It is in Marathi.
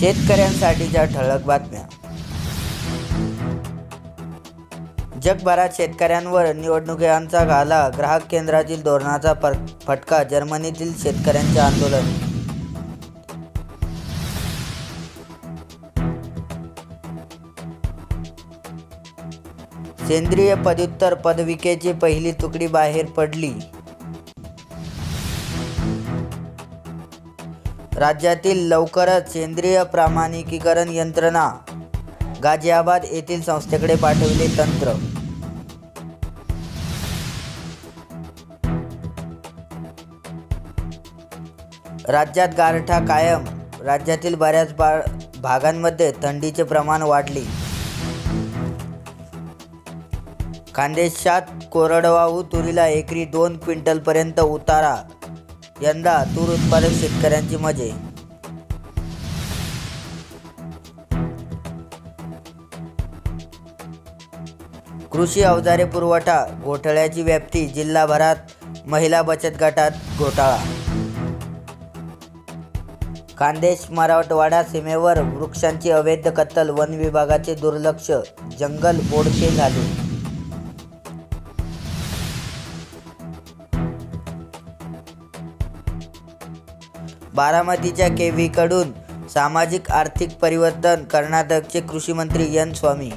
शेतकऱ्यांसाठीच्या ठळक बातम्या. जगभरात शेतकऱ्यांवर निवडणुकांचा घाला ग्राहक केंद्रातील धोरणाचा फटका जर्मनीतील शेतकऱ्यांचे आंदोलन. सेंद्रिय पदव्युत्तर पदविकेची पहिली तुकडी बाहेर पडली. राज्यातील लवकरच सेंद्रिय प्रामाणिकीकरण यंत्रणा गाझियाबाद येथील संस्थेकडे पाठविले तंत्र. राज्यात गारठा कायम. राज्यातील बऱ्याच बा भागांमध्ये थंडीचे प्रमाण वाढले. खानदेशात कोरडवाहू तुरीला एकरी दोन क्विंटलपर्यंत उतारा यंदा तूर उत्पादक शेतकऱ्यांची मजे. कृषी अवजारे पुरवठा घोटाळ्याची व्याप्ती जिल्हाभरात महिला बचत गटात घोटाळा. खानदेश मराठवाडा सीमेवर वृक्षांची अवैध कत्तल वन विभागाचे दुर्लक्ष जंगल बोडके झाले बारामतीच्या केव्हीकडून सामाजिक आर्थिक परिवर्तन कर्नाटकचे कृषीमंत्री एन स्वामी